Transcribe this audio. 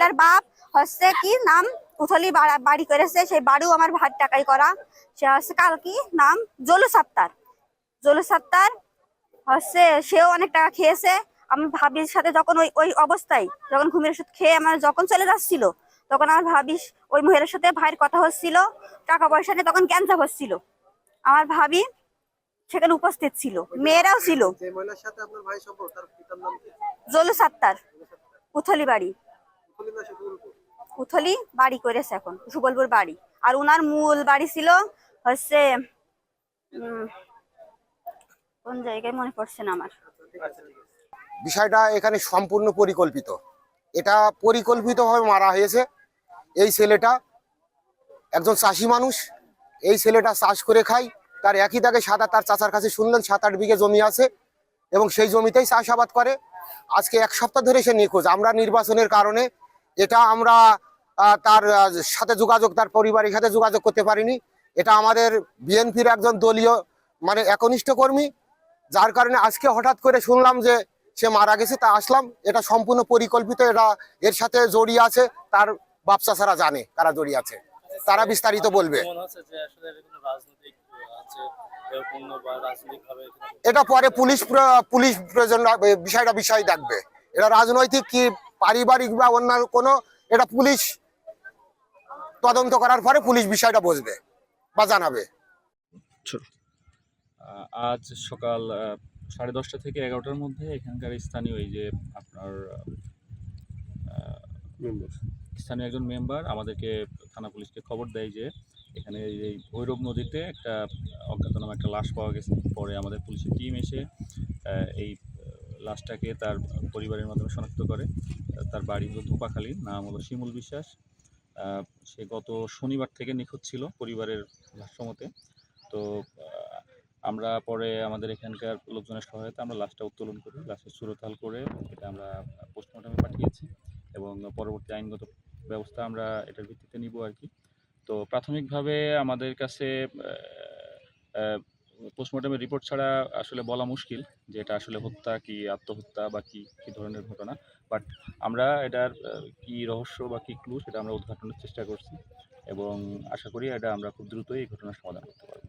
মহিলার বাপ হচ্ছে কি নাম উথলি বাড়ি করেছে সেই বাড়িও আমার ভাত টাকাই করা। সে হচ্ছে কাল কি নাম জলু সাত্তার। জলু সাত্তার হচ্ছে সেও অনেক টাকা খেয়েছে। আমি ভাবির সাথে যখন ওই ওই অবস্থায় যখন ঘুমের ওষুধ খেয়ে আমার যখন চলে যাচ্ছিল তখন আমার ভাবি ওই মহিলার সাথে ভাইয়ের কথা হচ্ছিল টাকা পয়সা নিয়ে তখন ক্যান্সার হচ্ছিল। আমার ভাবি সেখানে উপস্থিত ছিল মেয়েরাও ছিল। জলু সাত্তার উথলি বাড়ি। উথলি বাড়ি করেছে এখন সুবলপুর বাড়ি। আর উনার মূল বাড়ি ছিল হচ্ছে কোন জায়গায় মনে পড়ছে না আমার। বিষয়টা এখানে সম্পূর্ণ পরিকল্পিত। এটা পরিকল্পিতভাবে মারা হয়েছে। এই ছেলেটা একজন চাষি মানুষ। এই ছেলেটা চাষ করে খায়। তার একই দাগে সাদা তার চাচার কাছে শুনলেন সাত আট বিঘে জমি আছে এবং সেই জমিতেই চাষাবাদ করে। আজকে এক সপ্তাহ ধরে সে নিখোঁজ। আমরা নির্বাচনের কারণে এটা আমরা তার সাথে যোগাযোগ তার পরিবারের সাথে যোগাযোগ করতে পারিনি। এটা আমাদের বিএনপির একজন দলীয় মানে একনিষ্ঠ কর্মী যার কারণে আজকে হঠাৎ করে শুনলাম যে সে মারা গেছে তা আসলাম। এটা সম্পূর্ণ পরিকল্পিত এটা এর সাথে জড়িয়ে আছে তার বাপসা ছাড়া জানে তারা জড়িয়ে আছে। তারা বিস্তারিত বলবে। এটা পরে পুলিশ পুলিশ প্রয়োজন বিষয়টা বিষয় দেখবে। এটা রাজনৈতিক কি পারিবারিক বা অন্যান্য কোনো এটা পুলিশ তদন্ত করার পরে পুলিশ বিষয়টা বুঝবে বা জানাবে। আজ সকাল সাড়ে দশটা থেকে এগারোটার মধ্যে এখানকার স্থানীয় এই যে আপনার স্থানীয় একজন মেম্বার আমাদেরকে থানা পুলিশকে খবর দেয় যে এখানে এই ভৈরব নদীতে একটা অজ্ঞাতনামা একটা লাশ পাওয়া গেছে। পরে আমাদের পুলিশের টিম এসে এই লাশটাকে তার পরিবারের মাধ্যমে শনাক্ত করে। তার বাড়ি হলো ধোপাখালী, নাম হলো শিমুল বিশ্বাস। সে গত শনিবার থেকে নিখোঁজ ছিল পরিবারের ভাষ্যমতে তো আমরা পরে আমাদের এখানকার লোকজনের সহায়তা আমরা লাশটা উত্তোলন করি। লাশের সুরতাল করে এটা আমরা পোস্টমর্টমে পাঠিয়েছি এবং পরবর্তী আইনগত ব্যবস্থা আমরা এটার ভিত্তিতে নিব আর কি। তো, প্রাথমিকভাবে আমাদের কাছে পোস্টমর্টমের রিপোর্ট ছাড়া আসলে বলা মুশকিল যে এটা আসলে হত্যা, কি আত্মহত্যা বা কি, কী ধরনের ঘটনা। বাট আমরা এটার কি রহস্য বা কি ক্লু সেটা আমরা উদ্ঘাটনের চেষ্টা করছি এবং আশা করি এটা আমরা খুব দ্রুতই এই ঘটনার সমাধান করতে পারব।